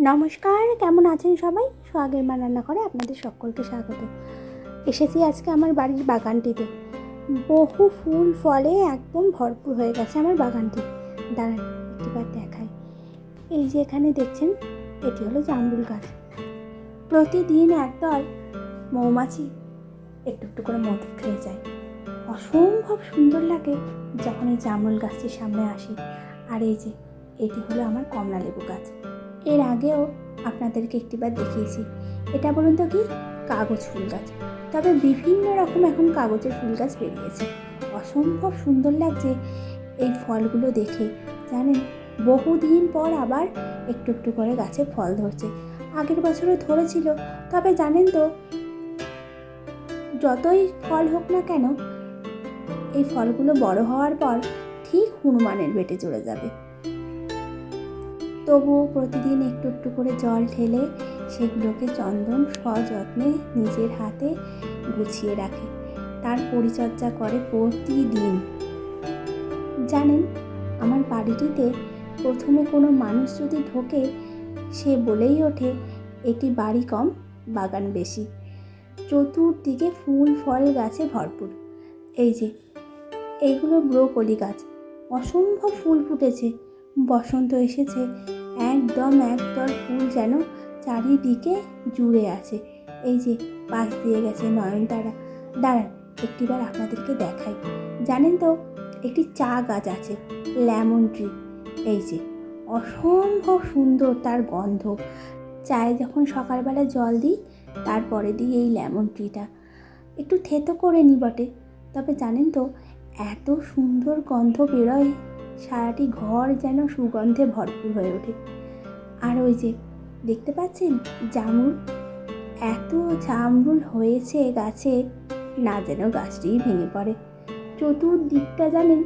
নমস্কার, কেমন আছেন সবাই? সোহাগের মা রান্না করে আপনাদের সকলকে স্বাগত। এসেছি আজকে আমার বাড়ির বাগানটিতে। বহু ফুল, ফলে একদম ভরপুর হয়ে গেছে আমার বাগানটি। দাঁড়ান, একটিবার দেখাই। এই যে এখানে দেখছেন, এটি হলো জামরুল গাছ। প্রতিদিন একদল মৌমাছি একটু একটু করে মধু খেয়ে যায়। অসম্ভব সুন্দর লাগে যখন এই জামরুল গাছটির সামনে আসি। আর এই যে, এটি হলো আমার কমলা লেবু গাছ। এর আগেও আপনাদেরকে একটিবার দেখিয়েছি। এটা বলুন তো কি? কাগজ ফুল গাছ। তবে বিভিন্ন রকম এখন কাগজের ফুল গাছ বেরিয়েছে। অসম্ভব সুন্দর লাগছে এই ফলগুলো দেখে, জানেন? বহুদিন পর আবার একটু একটু করে গাছে ফল ধরছে। আগের বছরও ধরেছিল, তবে জানেন তো, যতই ফল হোক না কেন, এই ফলগুলো বড় হওয়ার পর ঠিক হনুমানের বেটে চলে যাবে। তবুও প্রতিদিন একটু একটু করে জল ঢেলে সেগুলোকে চন্দন সযত্নে নিজের হাতে গুছিয়ে রাখে। তার পরিচর্যা করে প্রতিদিন। জানেন, আমার বাড়িটিতে প্রথমে কোনো মানুষ যদি ঢোকে, সে বলেই ওঠে, এটি বাড়ি কম, বাগান বেশি। চতুর্দিকে ফুল, ফল গাছে ভরপুর। এই যে, এইগুলো ব্রোকলি গাছ। অসম্ভব ফুল ফুটেছে। বসন্ত এসেছে। একদম একদল ফুল যেন চারিদিকে জুড়ে আছে। এই যে পাশ দিয়ে গেছে নয়নতারা। দাঁড়ান, একটিবার আপনাদেরকে দেখাই। জানেন তো, একটি চা গাছ আছে, লেমন ট্রি। এই যে, অসম্ভব সুন্দর তার গন্ধ। চায়ে যখন সকালবেলা জল দিই তারপরে দিই এই লেমন ট্রিটা। একটু থেতো করে নিই বটে। তবে জানেন তো, এত সুন্দর গন্ধ বেরোয় সারাটি ঘর যেন সুগন্ধে ভরপুর হয়ে ওঠে। আর ওই যে, দেখতে পাচ্ছেন? জামুল এত জামরুল হয়েছে গাছে, না যেন গাছটিই ভেঙে পড়ে। চতুর্দিকটা জানেন,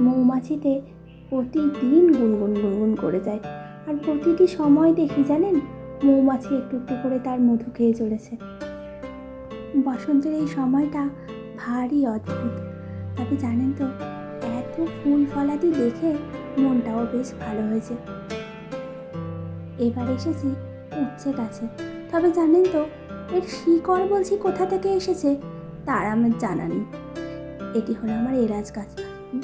মৌমাছিতে প্রতিদিন গুনগুন গুনগুন করে যায়। আর প্রতিটি সময় দেখি জানেন, মৌমাছি একটু একটু করে তার মধু খেয়ে চলেছে। বসন্তের এই সময়টা ভারী অদ্ভুত। তবে জানেন তো এত ফুল ফলাদি দেখে মনটাও বেশ ভালো হয়েছে। এবার এসেছি উচ্ছে গাছে। তবে জানেন তো, এর শিকড় বলছি কোথা থেকে এসেছে, তার আমার জানা নেই। এটি হলো আমার এলাচ গাছ।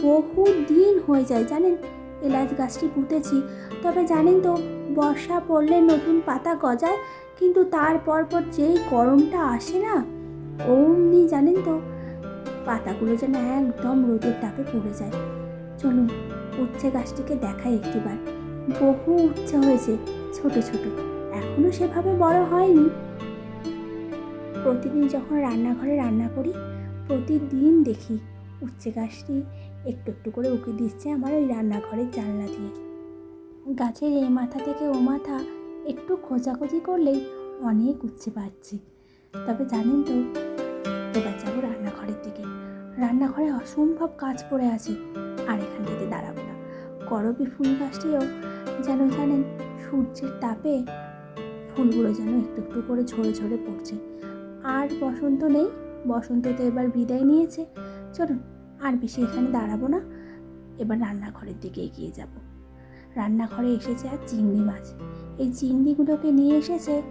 বহু দিন হয়ে যায় জানেন, এলাচ গাছটি পুঁতেছি। তবে জানেন তো, বর্ষা পড়লে নতুন পাতা গজায়, কিন্তু তারপর পর যেই গরমটা আসে না, অমনি জানেন তো পাতাগুলো যেন একদম রোদের তাপে পড়ে যায়। চলুন, উচ্ছে গাছটিকে দেখাই একটিবার। বহু উচ্ছে হয়েছে, ছোট ছোট। এখনও সেভাবে বড় হয়নি। প্রতিদিন যখন রান্নাঘরে রান্না করি, প্রতিদিন দেখি উচ্ছে গাছটি একটু একটু করে উঁকি দিচ্ছে আমার ওই রান্নাঘরের জানলা দিয়ে। গাছের এই মাথা থেকে ও মাথা একটু খোঁজাখুঁজি করলেই অনেক উচ্ছে পাচ্ছি তবে জানেন তো রান্নাঘরে অসম্ভব কাজ পড়ে আছে। আর এখান থেকে দাঁড়াবো না। করবি ফুল গাছটিও যেন জানেন, সূর্যের তাপে ফুলগুলো যেন একটু একটু করে ঝরে ঝরে পড়ছে। আর বসন্ত নেই, বসন্ত তো এবার বিদায় নিয়েছে। চলুন, আর বেশি এখানে দাঁড়াবো না। এবার রান্নাঘরের দিকে এগিয়ে যাব। রান্নাঘরে এসেছে আর চিংড়ি মাছ। এই চিংড়িগুলোকে নিয়ে এসেছে।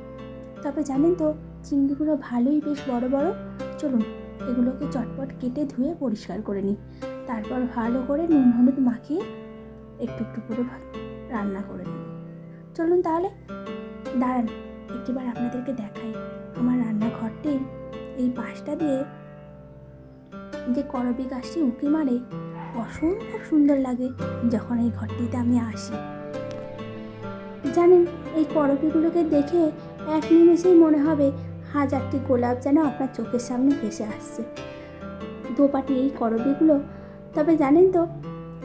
তবে জানেন তো, চিংড়িগুলো ভালোই বেশ বড় বড়। চলুন এগুলোকে চটপট কেটে ধুয়ে পরিষ্কার করে নিই। তারপর ভালো করে নুন হলুদ মাখিয়ে একটু একটু করে রান্না করে নেব চলুন তাহলে, দাঁড়ান, একটিবার আপনাদেরকে দেখাই। আমার রান্নাঘরটির এই পাশটা দিয়ে যে করবি গাছটি উঁকি মারে, অসম্ভব সুন্দর লাগে যখন এই ঘরটিতে আমি আসি। জানেন, এই করবিগুলোকে দেখে এক নিমেষেই মনে হবে হাজারটি গোলাপ যেন আপনার চোখের সামনে ভেসে আসছে। দোপাটি এই করবিগুলো? তবে জানেন তো,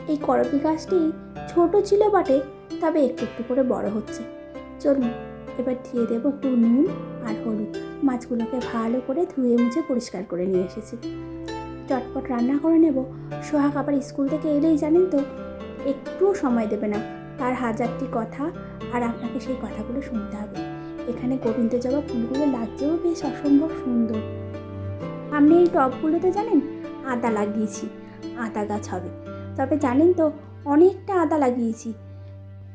এই করবি গাছটি ছোট ছিল বটে, তবে একটু একটু করে বড় হচ্ছে। চলুন, এবার দিয়ে দেবো একটু নুন আর হলুদ। মাছগুলোকে ভালো করে ধুয়ে মুছে পরিষ্কার করে নিয়ে এসেছি। চটপট রান্না করে নেব। সোহাগ আবার স্কুল থেকে এলেই জানেন তো, একটুও সময় দেবে না। তার হাজারটি কথা আর আপনাকে সেই কথাগুলো শুনতে হবে। এখানে গোবিন্দ জবা ফুলগুলো লাগছেও বেশ অসম্ভব সুন্দর। আপনি এই টবগুলোতে জানেন আদা লাগিয়েছি, আদা গাছ হবে। তবে জানেন তো, অনেকটা আদা লাগিয়েছি।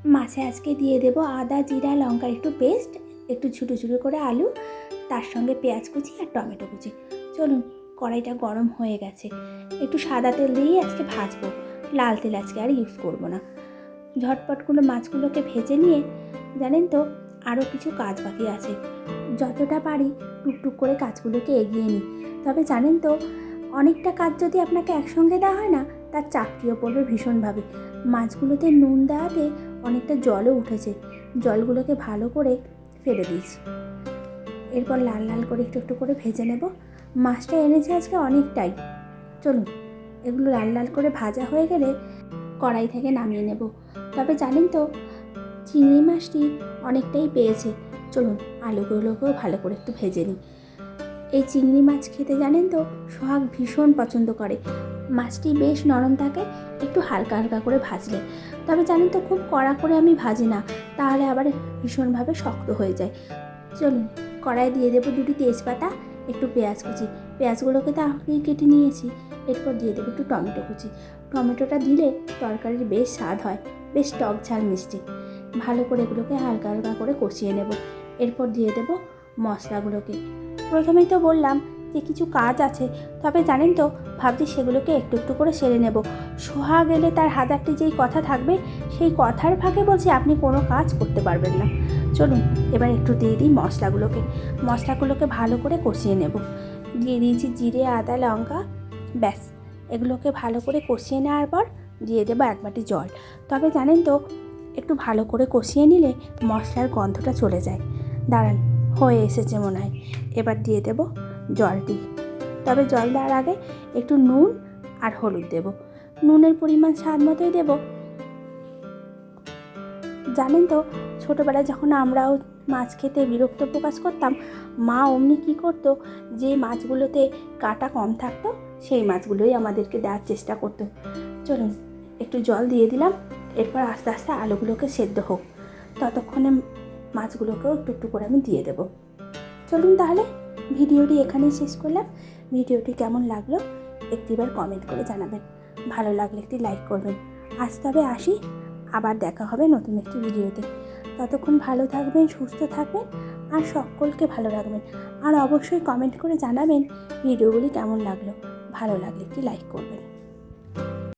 মাছে আজকে দিয়ে দেব আদা, জিরা লঙ্কার একটু পেস্ট একটু ছোটো ছোটো করে আলু, তার সঙ্গে পেঁয়াজ কুচি আর টমেটো কুচি। চলুন, কড়াইটা গরম হয়ে গেছে। একটু সাদা তেল দিয়েই আজকে ভাজবো। লাল তেল আজকে আর ইউজ করব না। ঝটপটগুলো মাছগুলোকে ভেজে নিয়ে, জানেন তো আরও কিছু কাজ বাকি আছে। যতটা পারি টুকটুক করে কাজগুলোকে এগিয়ে নিই। তবে জানেন তো, অনেকটা কাজ যদি আপনাকে একসঙ্গে দেওয়া হয় না, তার চাকরিও পড়বে ভীষণভাবে। মাছগুলোতে নুন দেওয়াতে অনেকটা জলও উঠেছে। জলগুলোকে ভালো করে ফেলে দিয়েছি এরপর লাল লাল করে একটু একটু করে ভেজে নেব। মাছটা এনেছে আজকে অনেকটাই। চলুন, এগুলো লাল লাল করে ভাজা হয়ে গেলে কড়াই থেকে নামিয়ে নেব। তবে জানেন তো চিংড়ি মাছটি অনেকটাই পেয়েছে। চলুন আলুগুলোকেও ভালো করে একটু ভেজে নিই। এই চিংড়ি মাছ খেতে জানেন তো, সোহাগ ভীষণ পছন্দ করে। মাছটি বেশ নরম থাকে, একটু হালকা হালকা করে ভাজলে। তবে জানেন তো, খুব কড়া করে আমি ভাজি না, তাহলে আবার ভীষণভাবে শক্ত হয়ে যায়। চলুন, কড়াই দিয়ে দেবো দুটি তেজপাতা, একটু পেঁয়াজ কুচি। পেঁয়াজগুলোকে তো আগেই কেটে নিয়েছি। এরপর দিয়ে দেবো একটু টমেটো কুচি। টমেটোটা দিলে তরকারির বেশ স্বাদ হয়, বেশ টক ঝাল মিষ্টি। ভালো করে এগুলোকে হালকা হালকা করে কষিয়ে নেব। এরপর দিয়ে দেবো মশলাগুলোকে। প্রথমেই তো বললাম যে কিছু কাজ আছে, তবে জানেন তো, ভাবছি সেগুলোকে একটু একটু করে সেরে নেব। সোহা গেলে তার হাজারটি যেই কথা থাকবে, সেই কথার ফাঁকে বলছি আপনি কোনো কাজ করতে পারবেন না। চলুন, এবার একটু দিয়ে দিই মশলাগুলোকে। মশলাগুলোকে ভালো করে কষিয়ে নেব। দিয়ে দিয়েছি জিরে, আদা, লঙ্কা, ব্যাস। এগুলোকে ভালো করে কষিয়ে নেওয়ার পর দিয়ে দেবো এক বাটি জল। তবে জানেন তো একটু ভালো করে কষিয়ে নিলে মশলার গন্ধটা চলে যায়। দাঁড়ান, হয়ে এসেছে মনে হয়। এবার দিয়ে দেব জলটি। তবে জল দেওয়ার আগে একটু নুন আর হলুদ দেব। নুনের পরিমাণ স্বাদ মতোই দেব। জানেন তো, ছোটোবেলায় যখন আমরাও মাছ খেতে বিরক্ত প্রকাশ করতাম, মা অমনি কী করতো, যে মাছগুলোতে কাটা কম থাকতো, সেই মাছগুলোই আমাদেরকে দেওয়ার চেষ্টা করতো। চলুন, একটু জল দিয়ে দিলাম। এরপর আস্তে আস্তে আলুগুলোকে সেদ্ধ হোক। ততক্ষণে মাছগুলোকেও একটু একটু করে আমি দিয়ে দেবো। চলুন তাহলে, ভিডিওটি এখানেই শেষ করলাম। ভিডিওটি কেমন লাগল একটিবার কমেন্ট করে জানাবেন। ভালো লাগলে একটি লাইক করবেন। আজ তবে আসি, আবার দেখা হবে নতুন একটি ভিডিওতে। ততক্ষণ ভালো থাকবেন, সুস্থ থাকবেন, আর সকলকে ভালো রাখবেন। আর অবশ্যই কমেন্ট করে জানাবেন ভিডিওগুলি কেমন লাগল। ভালো লাগলে একটি লাইক করবেন।